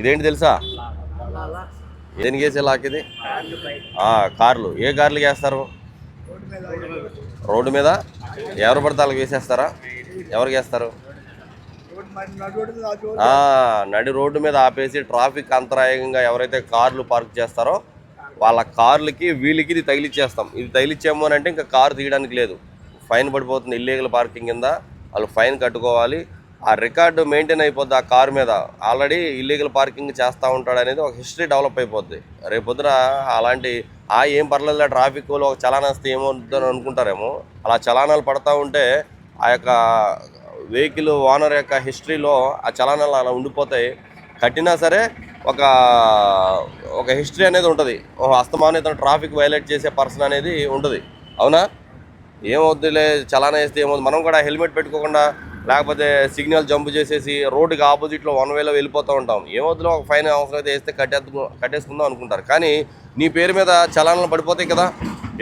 ఇదేంటి తెలుసా? దేనికి వేసే లాక్ ఇది? కార్లు. ఏ కార్లు వేస్తారు? రోడ్డు మీద. ఎవరు పడితే వాళ్ళకి వేసేస్తారా? ఎవరికి వేస్తారు? నడి రోడ్డు మీద ఆపేసి ట్రాఫిక్ అంతరాయంగా ఎవరైతే కార్లు పార్క్ చేస్తారో వాళ్ళ కార్లకి వీళ్ళకి ఇది తగిలిచ్చేస్తాం. ఇది తగిలిచ్చాము అని అంటే ఇంకా కారు తీయడానికి లేదు. ఫైన్ పడిపోతుంది ఇల్లీగల్ పార్కింగ్ కింద. వాళ్ళు ఫైన్ కట్టుకోవాలి. ఆ రికార్డు మెయింటైన్ అయిపోద్ది ఆ కారు మీద. ఆల్రెడీ ఇల్లీగల్ పార్కింగ్ చేస్తూ ఉంటాడు అనేది ఒక హిస్టరీ డెవలప్ అయిపోద్ది. రేపొద్దున అలాంటి ఆ ఏం పర్లేదు ట్రాఫిక్ ఒక చలానా వస్తే ఏమవుతుందని అనుకుంటారేమో. అలా చలానాలు పడతా ఉంటే ఆ యొక్క వెహికల్ ఓనర్ యొక్క హిస్టరీలో ఆ చలానాలు అలా ఉండిపోతాయి. కట్టినా సరే ఒక ఒక హిస్టరీ అనేది ఉంటుంది. ఓ అస్తమానం ఇతను ట్రాఫిక్ వైలేట్ చేసే పర్సన్ అనేది ఉంటుంది. అవునా? ఏమవుద్దిలే చలానా వేస్తే ఏమవుతుంది మనం కూడా హెల్మెట్ పెట్టుకోకుండా లేకపోతే సిగ్నల్ జంప్ చేసేసి రోడ్డుకి ఆపోజిట్లో వన్ వేలో వెళ్ళిపోతూ ఉంటాం. ఏమవుతుందో ఒక ఫైన్ అవసరం అయితే వేస్తే కట్టేద్దు కట్టేసుకుందాం అనుకుంటారు. కానీ నీ పేరు మీద చలానాలు పడిపోతాయి కదా.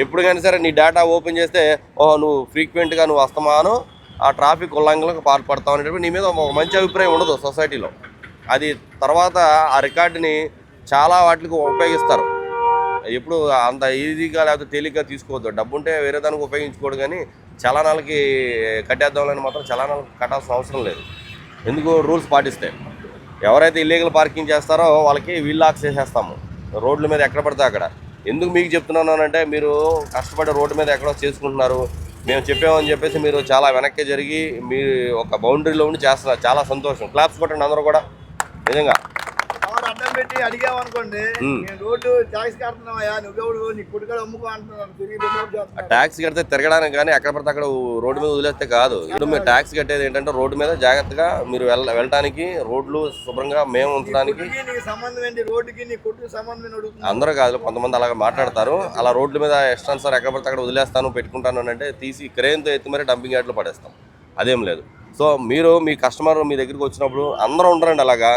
ఎప్పుడు కానీ సరే నీ డేటా ఓపెన్ చేస్తే ఓహో నువ్వు ఫ్రీక్వెంట్గా నువ్వు అస్తమానం ఆ ట్రాఫిక్ ఉల్లంఘనకు పాల్పడతావు అనేటప్పుడు నీ మీద ఒక మంచి అభిప్రాయం ఉండదు సొసైటీలో అది తర్వాత ఆ రికార్డుని చాలా వాటికి ఉపయోగిస్తారు. ఎప్పుడు అంత ఈజీగా లేకపోతే తేలిగ్గా తీసుకోవద్దు. డబ్బు ఉంటే వేరే దానికి ఉపయోగించుకోడు కానీ చలానాలకి కట్టేద్దామని మాత్రం చలానాలు కట్టాల్సిన అవసరం లేదు. ఎందుకు? రూల్స్ పాటిస్తే. ఎవరైతే ఇల్లీగల్ పార్కింగ్ చేస్తారో వాళ్ళకి వీల్ లాక్స్ వేసేస్తాము. రోడ్ల మీద ఎక్కడ పడితే అక్కడ. ఎందుకు మీకు చెప్తున్నాను అంటే మీరు కష్టపడి రోడ్డు మీద ఎక్కడో చేసుకుంటున్నారు. మేము చెప్పామని చెప్పేసి మీరు చాలా వెనక్కి జరిగి మీ ఒక బౌండరీలో ఉండి చేస్తున్నారు. చాలా సంతోషం. క్లాప్స్ కొట్టండి అందరూ కూడా. నిజంగా. పెట్టి అడిగామనుకోండి ఉమ్. నేను రోడ్డు ట్యాక్స్ కడుతున్నావయ్యా నువ్వెవడు? నీ కుడికాడ అమ్ముకో అంటున్నాను తిరిగి ట్యాక్స్ కడితే తిరగడానికి కానీ ఎక్కడ పడితే అక్కడ రోడ్డు మీద వదిలేస్తే కాదు. ఇప్పుడు మీరు ట్యాక్స్ కట్టేది ఏంటంటే రోడ్డు మీద జాగ్రత్తగా మీరు వెళ్ళ వెళ్ళడానికి రోడ్లు శుభ్రంగా మేము ఉంచడానికి నీకు సంబంధం ఏంటి? రోడ్డుకి నీ కొట్టుకు సంబంధం ఏంటి? అందరూ కాదు కొంతమంది అలాగ మాట్లాడతారు. అలా రోడ్ల మీద ఇష్టాను సార్ ఎక్కడ పడితే అక్కడ వదిలేస్తాను పెట్టుకుంటాను అని అంటే తీసి క్రేన్తో ఎత్తి మరి డంపింగ్ యార్డ్లో పడేస్తాం. అదేం లేదు. సో మీరు మీ కస్టమర్ మీ దగ్గరికి వచ్చినప్పుడు అందరూ ఉండరండి అలాగా.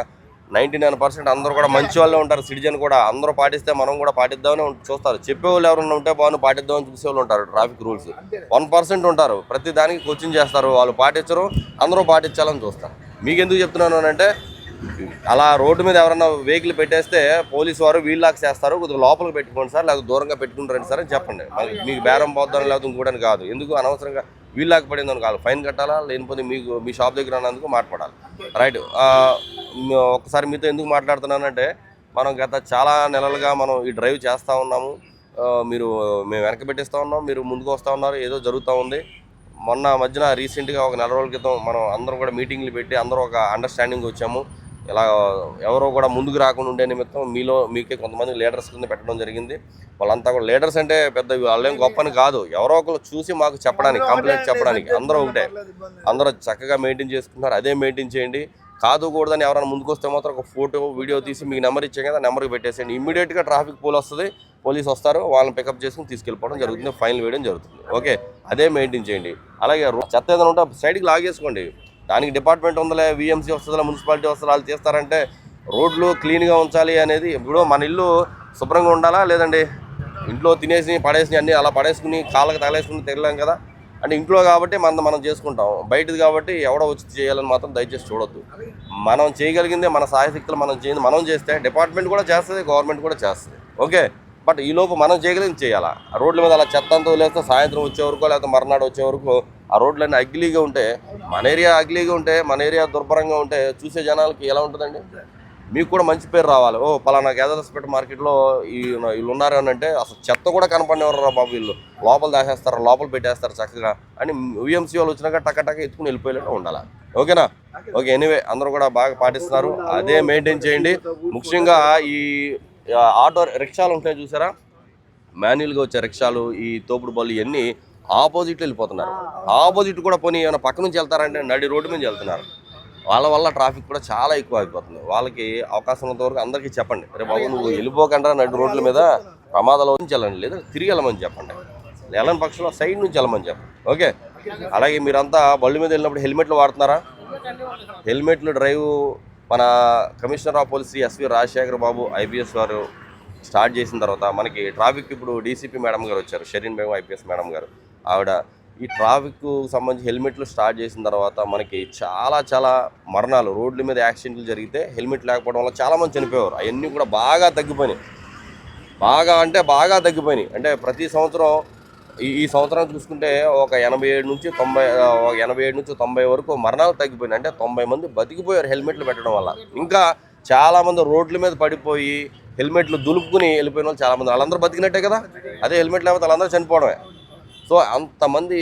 నైంటీ నైన్ పర్సెంట్ అందరూ కూడా మంచి వాళ్ళే ఉంటారు. సిటిజన్ కూడా అందరూ పాటిస్తే మనం కూడా పాటిద్దామని చూస్తారు. చెప్పేవాళ్ళు ఎవరైనా ఉంటే బాగుంది పాటిద్దామని చూసేవాళ్ళు ఉంటారు ట్రాఫిక్ రూల్స్. వన్ పర్సెంట్ ఉంటారు. ప్రతి దానికి కోచింగ్ చేస్తారు. వాళ్ళు పాటించరు అందరూ పాటించాలని చూస్తారు. మీకు ఎందుకు చెప్తున్నాను అని అంటే అలా రోడ్డు మీద ఎవరైనా వెహికల్ పెట్టేస్తే పోలీసు వారు వీల్ లాక్స్ చేస్తారు. కొద్దిగా లోపలికి పెట్టుకోండి సార్ లేకపోతే దూరంగా పెట్టుకుంటారండి సార్ అని చెప్పండి. మీకు బేరం పోద్దాం లేకపోతే ఇంకోటని కాదు. ఎందుకు? అనవసరంగా వీల్ లాక్ పడిందని కాదు ఫైన్ కట్టాలా? లేనిపోతే మీకు మీ షాప్ దగ్గర అన్నందుకు మాట్లాడాలి. రైట్. ఒకసారి మీతో ఎందుకు మాట్లాడుతున్నానంటే మనం గత చాలా నెలలుగా మనం ఈ డ్రైవ్ చేస్తూ ఉన్నాము. మీరు మేము వెనక పెట్టిస్తూ ఉన్నాం మీరు ముందుకు వస్తూ ఉన్నారు ఏదో జరుగుతూ ఉంది. మొన్న మధ్యన రీసెంట్గా ఒక నెల రోజుల క్రితం మనం అందరం కూడా మీటింగ్లు పెట్టి అందరూ ఒక అండర్స్టాండింగ్ వచ్చాము. ఇలా ఎవరో కూడా ముందుకు రాకుండా ఉండే నిమిత్తం మీలో మీకే కొంతమంది లీడర్స్ కింద పెట్టడం జరిగింది. వాళ్ళంతా కూడా లీడర్స్ అంటే పెద్ద వాళ్ళేం గొప్పని కాదు. ఎవరో ఒకరు చూసి మాకు చెప్పడానికి కంప్లైంట్ చెప్పడానికి అందరూ ఒకటే. అందరూ చక్కగా మెయింటైన్ చేసుకుంటున్నారు. అదే మెయింటైన్ చేయండి. కాదు కూడదని ఎవరైనా ముందుకొస్తే మాత్రం ఒక ఫోటో వీడియో తీసి మీకు నెంబర్ ఇచ్చే కదా నెంబర్కి పెట్టేసేయండి. ఇమ్మీడియట్గా ట్రాఫిక్ పోల్ వస్తుంది పోలీస్ వస్తారు వాళ్ళని పికప్ చేసుకుని తీసుకెళ్ళిపోవడం జరుగుతుంది ఫైన్ వేయడం జరుగుతుంది. ఓకే అదే మెయింటైన్ చేయండి. అలాగే చెత్త ఏదైనా ఉంటే సైడ్కి లాగేసుకోండి. దానికి డిపార్ట్మెంట్ ఉందలే విఎంసీ వస్తుందా మున్సిపాలిటీ వస్తుందా వాళ్ళు చేస్తారంటే రోడ్లు క్లీన్గా ఉంచాలి అనేది ఇప్పుడు మన ఇల్లు శుభ్రంగా ఉండాలా? లేదండి. ఇంట్లో తినేసి పడేసి అన్నీ అలా పడేసుకుని కాళ్ళకి తగలేసుకుని తిరగలేం కదా? అంటే ఇంట్లో కాబట్టి మనం మనం చేసుకుంటాం. బయటది కాబట్టి ఎవడో వచ్చి చేయాలని మాత్రం దయచేసి చూడొద్దు. మనం చేయగలిగిందే మన సాయశక్తులు మనం చేయండి మనం చేస్తే డిపార్ట్మెంట్ కూడా చేస్తుంది గవర్నమెంట్ కూడా చేస్తుంది. ఓకే? బట్ ఈ లోపు మనం చేయగలిగింది చేయాలా? ఆ రోడ్ల మీద అలా చెత్త అంతా వదిలేస్తే సాయంత్రం వచ్చే వరకు లేకపోతే మర్నాడు వచ్చే వరకు ఆ రోడ్లన్నీ అగ్లీగా ఉంటే మన ఏరియా అగ్లీగా ఉంటే మన ఏరియా దుర్భరంగా ఉంటే చూసే జనాలకి ఎలా ఉంటుందండి? మీకు కూడా మంచి పేరు రావాలి. ఓ పలానా గేదర్స్పేట మార్కెట్లో ఈ వీళ్ళు ఉన్నారు అని అంటే అసలు చెత్త కూడా కనపడినవారు రా బాబు వీళ్ళు. లోపల దాచేస్తారు లోపల పెట్టేస్తారు చక్కగా. అని యూఎంసీ వాళ్ళు వచ్చినాక టక టక ఎత్తుకుని వెళ్ళిపోయేటట్టు ఉండాలి? ఓకేనా? ఓకే ఎనీవే అందరూ కూడా బాగా పాటిస్తున్నారు. అదే మెయింటైన్ చేయండి. ముఖ్యంగా ఈ ఆటో రిక్షాలు ఉంటాయి చూసారా? మాన్యువల్గా వచ్చే రిక్షాలు ఈ తోపుడు బళ్ళు ఇవన్నీ ఆపోజిట్ వెళ్ళిపోతున్నారు. ఆపోజిట్ కూడా పోనీ ఏమైనా పక్క నుంచి వెళ్తారంటే నడి రోడ్డు మీద వెళ్తున్నారు. వాళ్ళ వల్ల ట్రాఫిక్ కూడా చాలా ఎక్కువ అయిపోతుంది. వాళ్ళకి అవకాశం ఉన్నంత వరకు అందరికీ చెప్పండి. రే బాబు నువ్వు వెళ్ళిపోకుండా నడి రోడ్ల మీద ప్రమాదాల నుంచి వెళ్ళండి. లేదా తిరిగి వెళ్ళమని చెప్పండి. వెళ్ళని పక్షంలో సైడ్ నుంచి వెళ్ళమని చెప్పండి. ఓకే? అలాగే మీరంతా బళ్ళు మీద వెళ్ళినప్పుడు హెల్మెట్లు వాడుతున్నారా? హెల్మెట్లు డ్రైవ్ మన commissioner of police SV Rajasekhar Babu IPS వారు స్టార్ట్ చేసిన తర్వాత మనకి ట్రాఫిక్ ఇప్పుడు డీసీపీ మేడం గారు వచ్చారు. షరీన్ బేగం ఐపీఎస్ మేడం గారు. ఆవిడ ఈ ట్రాఫిక్ సంబంధించి హెల్మెట్లు స్టార్ట్ చేసిన తర్వాత మనకి చాలా చాలా మరణాలు రోడ్ల మీద యాక్సిడెంట్లు జరిగితే హెల్మెట్ లేకపోవడం వల్ల చాలామంది చనిపోయారు అవన్నీ కూడా బాగా తగ్గిపోయినాయి. బాగా అంటే బాగా తగ్గిపోయినాయి. అంటే ప్రతి సంవత్సరం ఈ సంవత్సరం చూసుకుంటే ఒక ఎనభై ఏడు నుంచి తొంభై ఒక ఎనభై ఏడు నుంచి తొంభై వరకు మరణాలు తగ్గిపోయినాయి. అంటే తొంభై మంది బతికిపోయారు హెల్మెట్లు పెట్టడం వల్ల. ఇంకా చాలామంది రోడ్ల మీద పడిపోయి హెల్మెట్లు దులుపుకుని వెళ్ళిపోయిన వాళ్ళు చాలా మంది వాళ్ళందరూ బతికినట్టే కదా? అదే హెల్మెట్ లేకపోతే వాళ్ళందరూ చనిపోవడమే. సో అంతమంది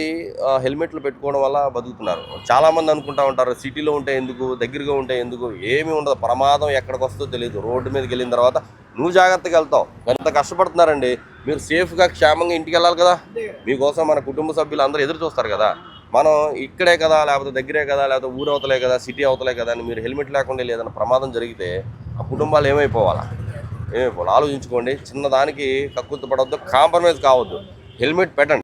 హెల్మెట్లు పెట్టుకోవడం వల్ల బతుకుతున్నారు. చాలామంది అనుకుంటా ఉంటారు సిటీలో ఉంటే ఎందుకు దగ్గరగా ఉంటే ఎందుకు ఏమీ ఉండదు. ప్రమాదం ఎక్కడికి వస్తుందో తెలియదు రోడ్డు మీదకి వెళ్ళిన తర్వాత నువ్వు జాగ్రత్తగా వెళ్తావు. ఎంత కష్టపడుతున్నారండి. మీరు సేఫ్గా క్షేమంగా ఇంటికి వెళ్ళాలి కదా. మీకోసం మన కుటుంబ సభ్యులు అందరూ ఎదురు చూస్తారు కదా. మనం ఇక్కడే కదా లేకపోతే దగ్గరే కదా లేకపోతే ఊరు అవతలే కదా సిటీ అవతలే కదా అని మీరు హెల్మెట్ లేకుండా ఏదైనా ప్రమాదం జరిగితే ఆ కుటుంబాలు ఏమైపోవాలా? ఏమైపోవాలి? ఆలోచించుకోండి. చిన్నదానికి కక్కుర్తి పడవద్దు కాంప్రమైజ్ కావద్దు. హెల్మెట్ పెట్టండి.